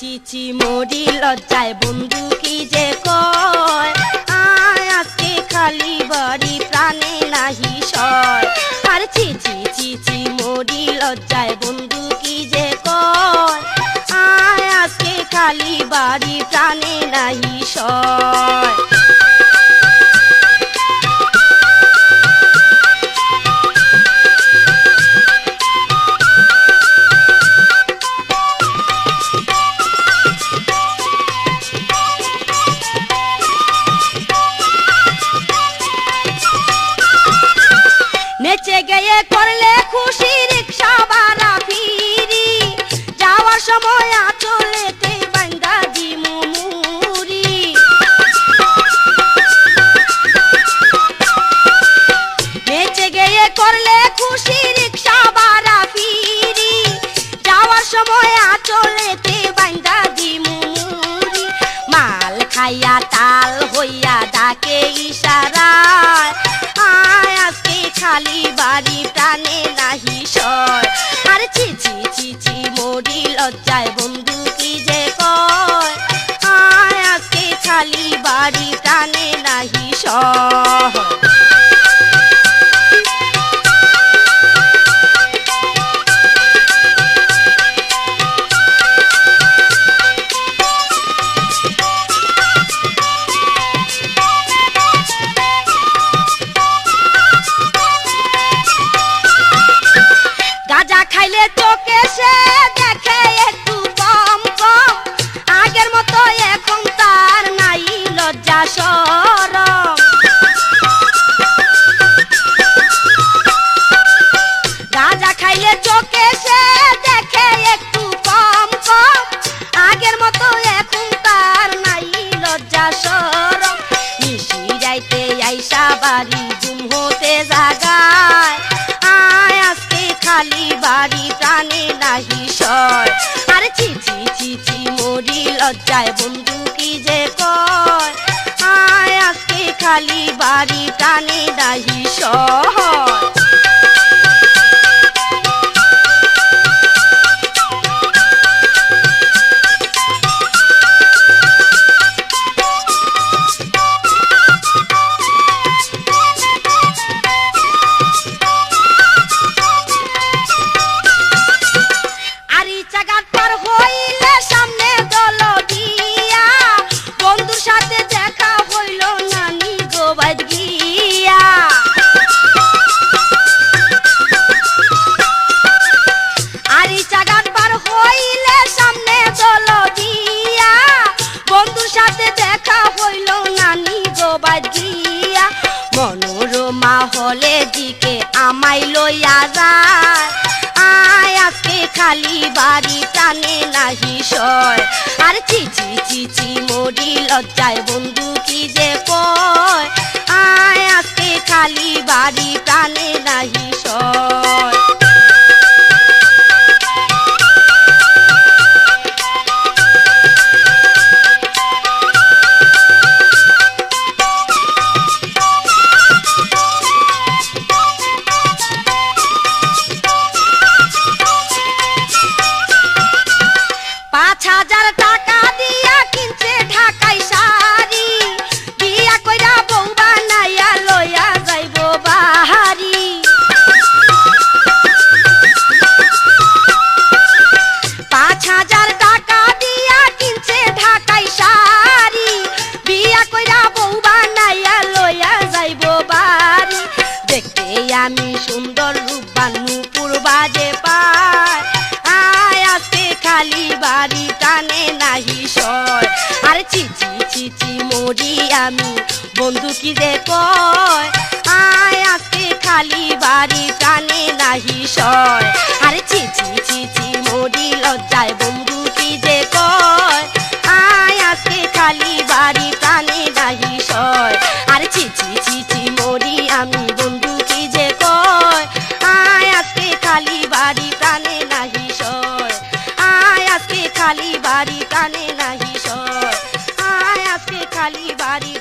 চিচি মরি লজ্জায় বন্ধু কি যে কয়? আয় খালি বাড়ি, প্রাণে নাহি সয়। আর চিচি চিচি মরি লজ্জায় বন্ধু খালি বাড়ি প্রাণে নাহি সর। আর চিচি চিচি মরি লজ্জায় বন্ধু কি যে কয়? আজকে খালি বাড়ি নাহি সয় খাইলে চোখে সে দেখে একটু কম কম। আগের মতো এখন তার নাই লজ্জা সরম প্রাণে নাহি সয়। আর চি চি মরি লজ্জায় বন্ধু কি যে কয়? আয় আজকে খালি বাড়ি প্রাণে সাথে দেখা হইল নানি গোবাদ গিয়া মনোরমা হলে দিকে আমায় লইয়া যায়। আয় আজকে খালি বাড়ি টানে নাহি সয়। আর চিচি চিচি মরি লজ্জায় বন্ধু কি যে কয়? আয় খালি বাড়ি টানে নাহি সয়। খালি বাড়ি টানে নাহি সয় আর চিচি চিচি মরি আমি, বন্ধু কি যে কয়? আয় আজকে খালি বাড়ি টানে নাহি সয় খালি বাড়ি কানে নাহি সর। আয় আজকে খালি বাড়ি